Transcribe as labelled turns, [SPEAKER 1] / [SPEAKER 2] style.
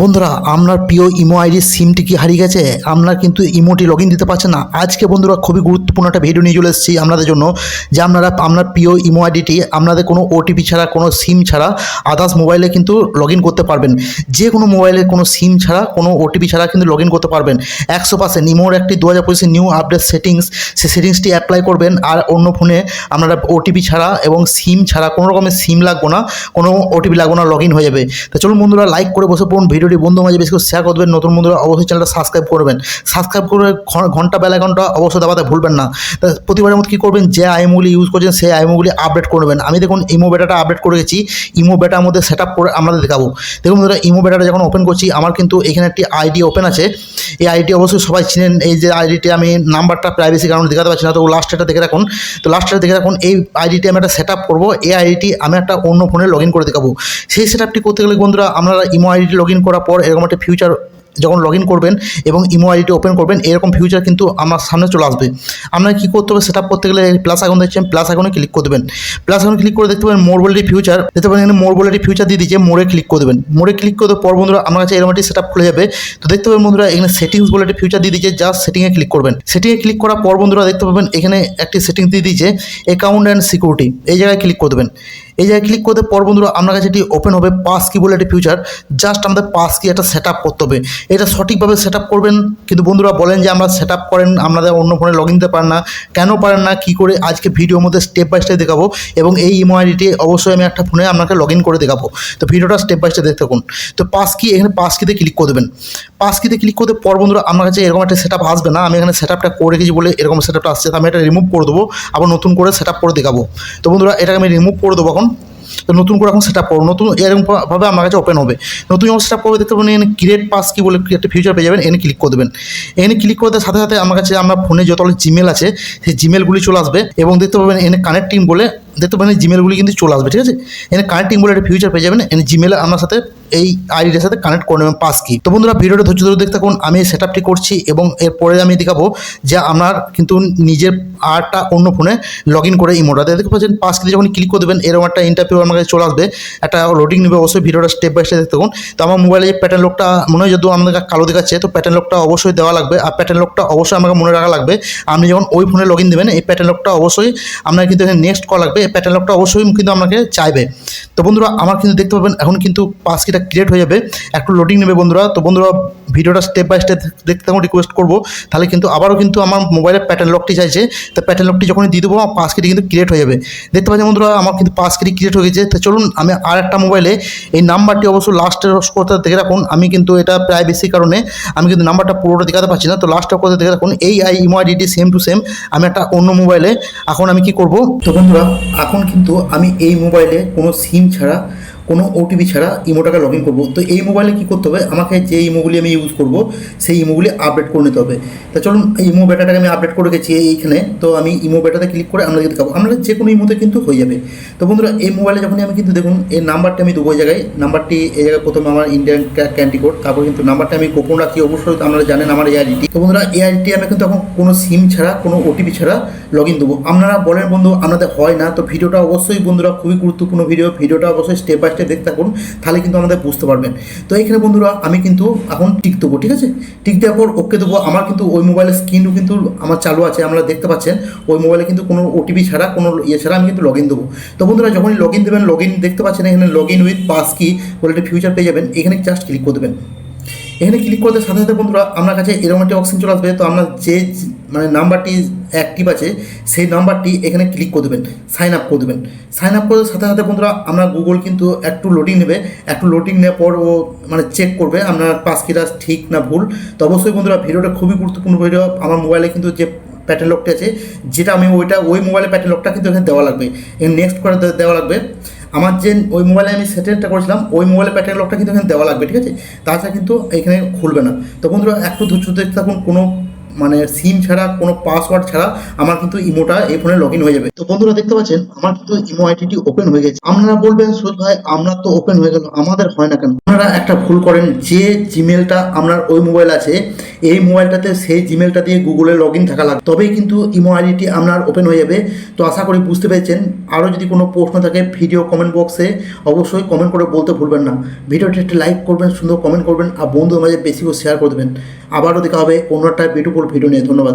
[SPEAKER 1] বন্ধুরা, আপনার প্রিয় ইমো আইডির সিমটি কি হারিয়ে গেছে? আপনার কিন্তু ইমোটি লগ দিতে পারছে না। আজকে বন্ধুরা খুবই গুরুত্বপূর্ণ একটা ভিডিও নিয়ে চলে এসেছি আপনাদের জন্য, যে আপনারা, আপনার প্রিয় ইমো আইডিটি, আপনাদের কোনো ওটিপি ছাড়া, কোনো সিম ছাড়া আদার্স মোবাইলে কিন্তু লগ করতে পারবেন। যে কোনো মোবাইলে কোনো সিম ছাড়া, কোনো ওটিপি ছাড়া কিন্তু লগ করতে পারবেন। একশো পার্সেন্ট ইমোর একটি দু হাজার পঁচিশে নিউ আপডেট সেটিংস সেই সেটিংসটি অ্যাপ্লাই করবেন। আর অন্য ফোনে আপনারা ওটিপি ছাড়া এবং সিম ছাড়া কোনো রকমের সিম লাগবো না, কোনো ওটিপি লাগবে না লগ হয়ে যাবে। তো চলুন বন্ধুরা লাইক করে বসে পড়ুন ভিডিওটি বন্ধু মাঝে বেশি করে শেয়ার করবেন নতুন বন্ধুরা অবশ্যই চ্যানেলটা সাবস্ক্রাইব করবেন। সাবস্ক্রাইব করে ঘণ্টা বেলা ঘণ্টা অবশ্যই দাবাতে ভুলবেন না। প্রতিবারের মতো কী করবেন? যে আইএমগুলি ইউজ করছেন, সেই আইএমগুলি আপডেট করবেন আমি দেখুন ইমো বেটাটা আপডেট করে গেছি ইমো বেটার মধ্যে সেট আপ করে আমাদের দেখাবো। দেখুন বন্ধুরা, ইমো বেটাটা যখন ওপেন করছি, আমার কিন্তু এখানে একটি আইডি ওপেন আছে। এই আইডি অবশ্যই সবাই চিনেন। এই যে আইডিটি আমি নাম্বারটা প্রাইভেসি কারণে দেখাতে পারছি না। তো লাস্টটা দেখে রাখুন। তো লাস্টটা দেখে রাখুন। এই আইডিটি আমি একটা সেট আপ করব। এই আইডিটি আমি একটা অন্য ফোনে লগ ইন করে দেখাবো। সেই সেট আপটি করতে গেলে বন্ধুরা, আপনারা ইমো আইডিটি লগ ইন করার পর এরকম একটা ফিউচার যখন লগ করবেন এবং ইমো আইডিটি ওপেন করবেন, এরকম ফিউচার কিন্তু আমার সামনে চলে আসবে। আপনারা কী করতে হবে? সেট আপ করতে গেলে প্লাস আইকন দেখছেন প্লাস আইকনে ক্লিক করে দেবেন। প্লাস আইকনে ক্লিক করে দেখতে পাবেন মোর বলে ফিউচার দেখতে পাবেন এখানে মোর বলে ফিউচার দিয়ে দিয়েছে মোড়ে ক্লিক করে দেবেন। মোড়ে ক্লিক করে পর বন্ধুরা, আমার কাছে এরকম একটি সেট আপ খুলে যাবে। তো দেখতে পাবেন বন্ধুরা, এখানে সেটিংস বলে একটি ফিউচার দিয়ে দিয়েছে জাস্ট সেটিংয়ে ক্লিক করবেন। সেটিংয়ে ক্লিক করার পর বন্ধুরা, দেখতে পাবেন এখানে একটি সেটিংস দিয়ে দিয়েছে অ্যাকাউন্ট অ্যান্ড সিকিউরিটি এই জায়গায় ক্লিক করে দেবেন। এই জায়গায় ক্লিক করতে পর বন্ধুরা আপনার কাছে এটি ওপেন হবে পাস কি বলে একটি ফিউচার জাস্ট আমাদের পাস কি একটা সেট আপ করতে হবে। এটা সঠিকভাবে সেট আপ করবেন, কিন্তু বন্ধুরা বলেন যে আমরা সেট আপ করেন, আপনাদের অন্য ফোনে লগ ইন দিতে পারেন না। কেন পারেন না? কী করে? আজকে ভিডিওর মধ্যে স্টেপ বাই স্টেপ দেখাবো এবং এই ইমো আইডিটি অবশ্যই আমি একটা ফোনে আপনাকে লগ ইন করে দেখাবো। তো ভিডিওটা স্টেপ বাই স্টেপ দেখতে থাকুন। তো পাস কি এখানে পাস কিতে ক্লিক করে দেবেন। পাস কিতে ক্লিক করতে পর বন্ধুরা আমার কাছে এরকম একটা সেট আপ আসবে না। আমি এখানে সেট আপটা করে রেখেছি বলে এরকম সেট আপটা আসছে। আমি এটা রিমুভ করে দেবো। আবার নতুন করে সেট আপ করে দেখাবো। তো বন্ধুরা এটাকে আমি রিমুভ করে দেবো এখন। তো নতুন করে এখন সেট আপ করো নতুন এরকমভাবে আমার কাছে ওপেন হবে। নতুন যখন সেট আপ করবে, দেখতে পাবেন এখানে ক্রিয়েট পাস কি বলে একটা ফিউচার পেয়ে যাবেন এনে ক্লিক করে দেবেন। এখানে ক্লিক করে দেওয়ার সাথে সাথে আমার কাছে আমার ফোনে যতগুলো জিমেল আছে, সেই জিমেলগুলি চলে আসবে এবং দেখতে পাবেন এখানে কানেক্টিং বলে, দেখতে পাবেন জিমেলগুলি কিন্তু চলে আসবে, ঠিক আছে? এনে কানেক্টিং বলে একটা ফিউচার পেয়ে যাবেন এনে জিমেলে আমার সাথে এই আইডিটার সাথে কানেক্ট করে নেবেন পাস কি তো বন্ধুরা, ভিডিওটা ধৈর্য ধরে দেখতে থাকুন, আমি সেট আপটি করছি এবং এরপরে আমি দেখাবো যে আপনার কিন্তু নিজের আরটা অন্য ফোনে লগ ইন করে ইমোটাতে দেখতে পাচ্ছেন পাস কি যখন ক্লিক করে দেবেন, এরকম একটা ইন্টারভিউ আমার কাছে চলে আসবে। একটা লোডিং নেবে অবশ্যই, ভিডিওটা স্টেপ বাই স্টেপ দেখতে থাকুন। তো আমার মোবাইলে যে প্যাটার্ন লোকটা মনে হয় যদি আমাদের কালো দেখাচ্ছে, তো প্যাটার্ন লোকটা অবশ্যই দেওয়া লাগবে। আর প্যাটার্ন লোকটা অবশ্যই আমাকে মনে রাখা লাগবে, আপনি যখন ওই ফোনে লগ ইন দেবেন, এই প্যাটার্ন লোকটা অবশ্যই আপনার কিন্তু নেক্সট কল লাগবে। এই প্যাটার্ন লোকটা অবশ্যই কিন্তু আপনাকে চাইবে। তো বন্ধুরা, আমার কিন্তু দেখতে পাবেন, এখন কিন্তু পাস কিটা ক্রিয়েট হয়ে যাবে, একটু লোডিং নেবে বন্ধুরা। তো বন্ধুরা, ভিডিওটা স্টেপ বাই স্টেপ দেখতে থাকুন রিকোয়েস্ট করব। তাহলে কিন্তু আবারও কিন্তু আমার মোবাইলের প্যাটার্ন লকটি চাইছে। তো প্যাটার্ন লকটি যখনই দিয়ে দেবো, আমার পাস কিটি কিন্তু ক্রিয়েট হয়ে যাবে। দেখতে পাচ্ছেন বন্ধুরা, আমার কিন্তু পাস কিটি ক্রিয়েট হয়ে গেছে। তো চলুন, আমি আর একটা মোবাইলে এই নাম্বারটি অবশ্যই লাস্টের করতে দেখে রাখুন। আমি কিন্তু এটা প্রায় বেশি কারণে, আমি কিন্তু নাম্বারটা পুরোটা দেখাতে পারছি না। তো লাস্টটা করতে দেখে রাখুন, এই আই ইমো আইডিটি সেম টু সেম আমি একটা অন্য মোবাইলে এখন আমি কি করব? তো বন্ধুরা, এখন কিন্তু আমি এই মোবাইলে কোনো সিম ছাড়া কোনো ওটিপি ছাড়া ইমোটাকে লগ ইন করব। তো এই মোবাইলে কী করতে হবে? আমাকে যে ইমোগুলি আমি ইউজ করব, সেই ইমোগুলি আপডেট করে নিতে হবে। তা চলুন ইমো বেটাটাকে আমি আপডেট করে গেছি এইখানে। তো আমি ইমো বেটাতে ক্লিক করে আপনাদের দেখাবো। আপনাদের যে কোনো ইমোতে কিন্তু হয়ে যাবে। তো বন্ধুরা, এই মোবাইলে যখনই আমি কিন্তু দেখুন, এই নাম্বারটা আমি দেবো জায়গায়। নাম্বারটি এই জায়গায় প্রথমে আমার ইন্ডিয়ান ক্যান্টি কোড তারপর কিন্তু নাম্বারটা আমি গোপন রাখি। অবশ্যই আপনারা জানেন আমার এই আইডিটি তো বন্ধুরা, এই আইডিটি আমি কিন্তু এখন কোনো সিম ছাড়া, কোনো ওটিপি ছাড়া লগ ইন দেবো। আপনারা বলেন বন্ধু আপনাদের হয় না। তো ভিডিওটা অবশ্যই বন্ধুরা, খুবই গুরুত্বপূর্ণ ভিডিও। ভিডিওটা অবশ্যই স্টেপ বাই স্টেপ দেখতে থাকুন তাহলে কিন্তু আমাদের বুঝতে পারবেন। তো এখানে বন্ধুরা, আমি কিন্তু এখন টিক দেবো, ঠিক আছে? টিক দেওয়ার পর ওকে দেবো, আমার কিন্তু ওই মোবাইলের স্ক্রিনও কিন্তু আমার চালু আছে আমরা দেখতে পাচ্ছেন, ওই মোবাইলে কিন্তু কোনো ওটিপি ছাড়া, কোনো ইয়ে ছাড়া আমি কিন্তু লগ ইন দেবো। তো বন্ধুরা, যখনই লগ ইন দেবেন লগ ইন দেখতে পাচ্ছেন, এখানে লগ ইন উইথ পাস কি বলে একটা ফিউচার পেয়ে যাবেন, এখানে জাস্ট ক্লিক করে দেবেন। এখানে ক্লিক করতে সাথে সাথে বন্ধুরা, আপনার কাছে এরকম একটা অপশন চলে আসবে, তো আপনার যে মানে নাম্বারটি অ্যাক্টিভ আছে, সেই নাম্বারটি এখানে ক্লিক করে দেবেন সাইন আপ করে দেবেন। সাইন আপ করার সাথে সাথে বন্ধুরা, আমরা গুগল কিন্তু একটু লোডিং নেবে। একটু লোডিং নেওয়ার পর ও মানে চেক করবে, আপনার পাস পাসকিটা ঠিক না ভুল। তো অবশ্যই বন্ধুরা, ভিডিওটা খুবই গুরুত্বপূর্ণ ভিডিও আমার মোবাইলে কিন্তু যে প্যাটার্ন লকটি আছে, যেটা আমি ওইটা, ওই মোবাইলের প্যাটার্ন লকটা কিন্তু এখানে দেওয়া লাগবে। নেক্সট করে দেওয়া লাগবে। আমার যে ওই মোবাইলে আমি সেটেলটা করেছিলাম, ওই মোবাইলের প্যাটার্ন লকটা কিন্তু এখানে দেওয়া লাগবে, ঠিক আছে? তাছাড়া কিন্তু এখানে খুলবে না। তো বন্ধুরা, একটু ধৈর্য দেখতে থাকুন, কোনো মানে সিম ছাড়া কোনো পাসওয়ার্ড ছাড়া আমার কিন্তু ইমোটা এই ফোনে লগ ইন হয়ে যাবে। তো বন্ধুরা দেখতে পাচ্ছেন আমার কিন্তু ইমো আইডিটি ওপেন হয়ে গেছে। আপনারা বলবেন সুদ ভাই আপনার তো ওপেন হয়ে গেল আমাদের হয় না কেন? আপনারা একটা ভুল করেন যে জিমেলটা আপনার ওই মোবাইল আছে এই মোবাইলটাতে সেই জিমেলটা দিয়ে গুগলে লগ ইন থাকা লাগবে তবেই কিন্তু ইমো আইডিটি আপনার ওপেন হয়ে যাবে। তো আশা করি বুঝতে পেরেছেন। আরও যদি কোনো প্রশ্ন থাকে ভিডিও কমেন্ট বক্সে অবশ্যই কমেন্ট করে বলতে ভুলবেন না। ভিডিওটি একটি লাইক করবেন সুন্দর কমেন্ট করবেন আর বন্ধুদের মাঝে বেশি করে শেয়ার করে দেবেন। আবারও দেখা হবে অন্য একটা বিউটিফুল ভিডিও নিয়ে। ধন্যবাদ।